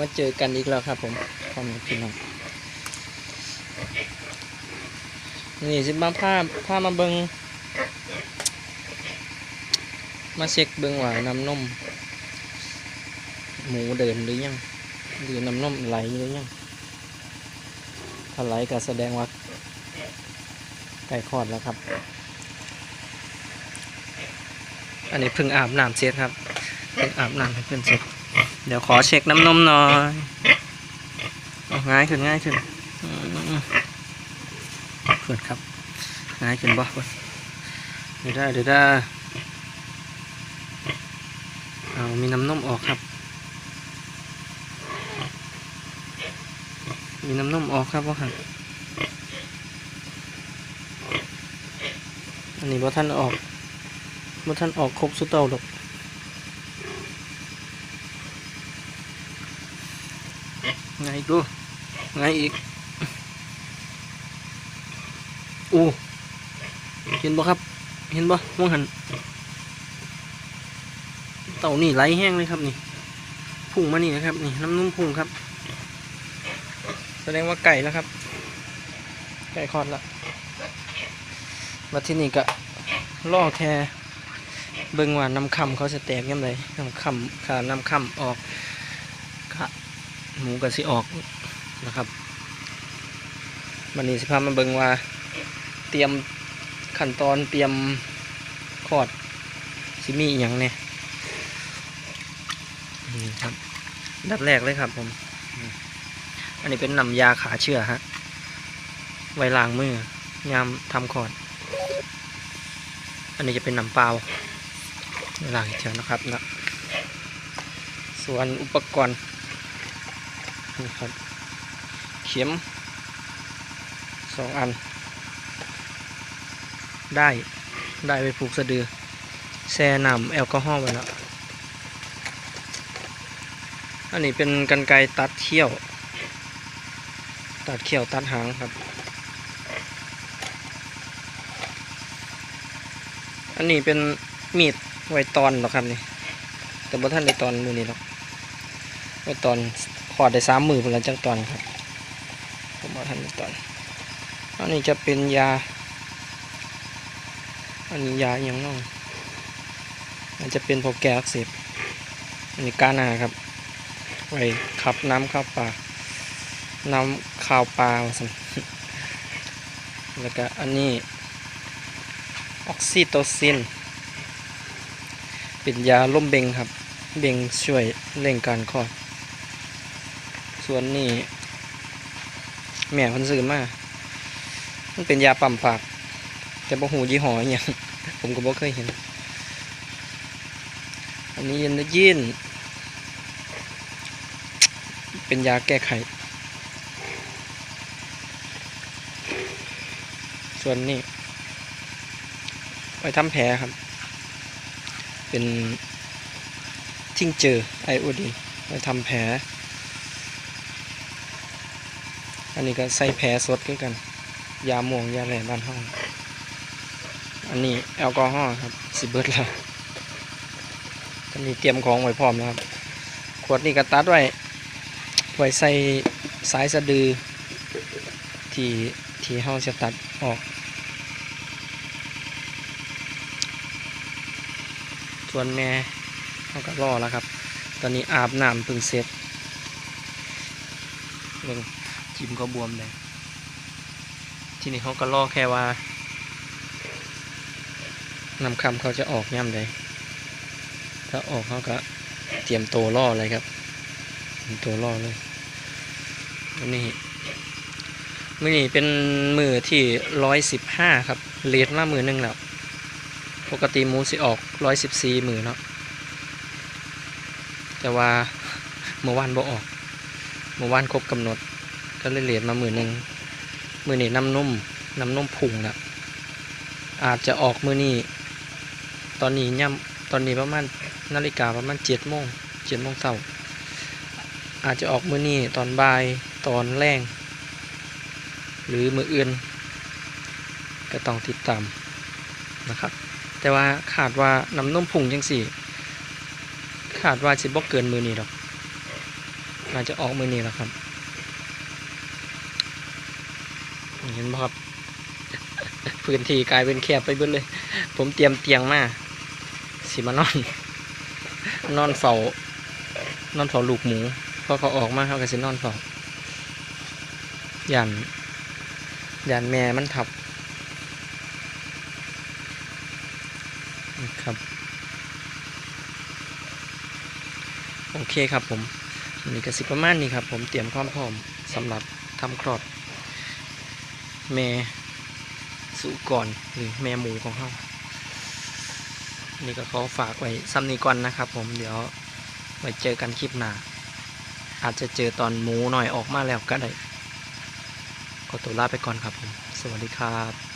มาเจอกันอีกแล้วครับผมพ่อแม่พี่น้องนี่สิมาพาพามาเบิงมาเช็คเบิงว่าน้ำนมหมูเดินหรือยังหรือน้ำนมไหลหรือยังถ้าไหลก็แสดงว่าใกล้คลอดแล้วครับ อันนี้เพิ่งอาบน้ำเสร็จครับเพิ่งอาบน้ำให้เพื่อนเสร็จ เดี๋ยวขอเช็คน้ำนมหน่อยเอาง่ายขึ้นง่ายขึ้นขึ้นครับ ง่ายขึ้นบ่เดี๋ยวได้เดี๋ยวได้เอามีน้ำนมออกครับ มีน้ำนมออกครับว่าหันอันนี้ว่ท่านออกว่ท่านออกครบสุดเต่าดอก ไงกดูไงอีกอู้เห็นบ่ครับ เห็นบ่มองหันเต่านี่ไหลแห้งเลยครับนี่พุ่งมานี่นะครับนี่น้ำนุ่มพุ่งครับ แสดงว่าไก่แล้วครับ ไก่คลอดล้วมาที่นี่ก็ล่อแค่เบิ่งว่าน้ำคำเขาจะแตกยังไงน้ำคำขาน้ำคำออก หมูกับสิออกนะครับวันนี้สิพามาเบิ่งว่า เตรียมขั้นตอนเตรียมคอดสิมีอย่างเนี่ยนี่ครับ ดัดแรกเลยครับผม อันนี้เป็นน้ำยาขาเชื้อฮะ ไว้ล้างมือยามทำคอด อันนี้จะเป็นน้ำเปล่าไว้ล้างเฉยนะครับนะส่วนอุปกรณ์ นี่ครับ เข็มสองอัน ได้ได้ไปผูกสะดือแช่น้ำแอลกอฮอล์ไว้แล้วอันนี้เป็นกันไกรตัดเขี้ยว ตัดเขี้ยวตัดหางครับ อันนี้เป็นมีดไวตอนหรอครับนี่แต่บ่ท่านในตอนมือนี้หรอกไวตอน ขอดได้สามหมือเป็นหลังจากตอนครับผมบ่ท่านในตอนอันนี้จะเป็นยา อันนี้ยาอย่างน้องมันจะเป็นพวกแก้อักเสบอันนี้ก้านาครับ ไว้ขับน้ำข้าปลาน้ำข้าวปลาว่าซั่นแล้วก็อันนี้ออกซิโตซิน เป็นยาล่มเบงครับ เบงช่วยเร่งการคลอด ส่วนนี้ แม่พันซื้อมามันเป็นยาปั๊มปาก แต่บ่หูยี่ห้ออย่างผมก็บ่เคยเห็น อันนี้ยันยินเป็นยาแก้ไข ส่วนนี้ไว้ทำแผลครับ เป็นทิ้งเจอไอโอดีนไว้ทำแผล อันนี้ก็ใส่แผลสดคือกัน ยาหม่วงยาแหล่บ้านห้อง อันนี้แอลกอฮอล์ครับสิเบิดแล้วตอนนี้เตรียมของไว้พร้อมแล้วครับ ขวดนี้ก็ตัดไว้ไว้ใส่สายสะดือ ที่ที่ห้องจะตัดออก ส่วนแม่เขาก็รอแล้วครับ ตอนนี้อาบน้ำพึ่งเสร็จเบิ่ง จิ้มก็บวมเลย ทีนี้เขาก็รอแค่ว่านำคำเขาจะออกย่ำใดถ้าออกเขาก็เตรียมตัวล่อเลยครับเตรียมตัวล่อเลยวันนี้มื่อนี้เป็นมือที่ร้อยสิบห้าครับเลทมามือหนึงแล้ว ปกติมูสิออกร้อยสิบสี่มือเนาะแต่ว่าเมื่อวานบ่ออก เมื่อวานครบกำหนด ก็เลยเหลทมามือหนึ่งมือนี้น้ำนุ่มน้ำนุ่มพุ่งนะอาจจะออกมือนี้ตอนนี้ย่ำตอนนี้ประมาณนาฬิกาประมาณเจ็ดโมงเจ็ดโมงเช้าอาจจะออกมือนี้ตอนบ่ายตอนแรงหรือมืออื่นก็ต้องติดตามนะครับ แต่ว่าขาดว่าน้ำนมพุ่งจังสี่ ขาดว่าสิบ่เกินมือนี้หรอกน่าจะออกมือนี้แล้วครับ เห็นไหมครับ พื้นที่กลายเป็นแคบไปเบิดเลย ผมเตรียมเตียงมาสิมานอน นอนเฝ้านอนเฝ้าลูกหมูพอเขาออกมาเขาก็สินอนเฝ้าย่านย่านแม่มันทับครับโอเคครับผมนนี้ก็สิประมาณนี้ครับ ผมเตรียมความพร้อมสำหรับทำคลอด แม่สุกรหรือแม่หมูของเขานี่ก็เขาฝากไว้ซ้ำนี้ก่อนนะครับผมเดี๋ยวไว้เจอกันคลิปหน้า อาจจะเจอตอนหมูหน่อยออกมาแล้วก็ได้ขอตัวลาไปก่อนครับผม สวัสดีครับ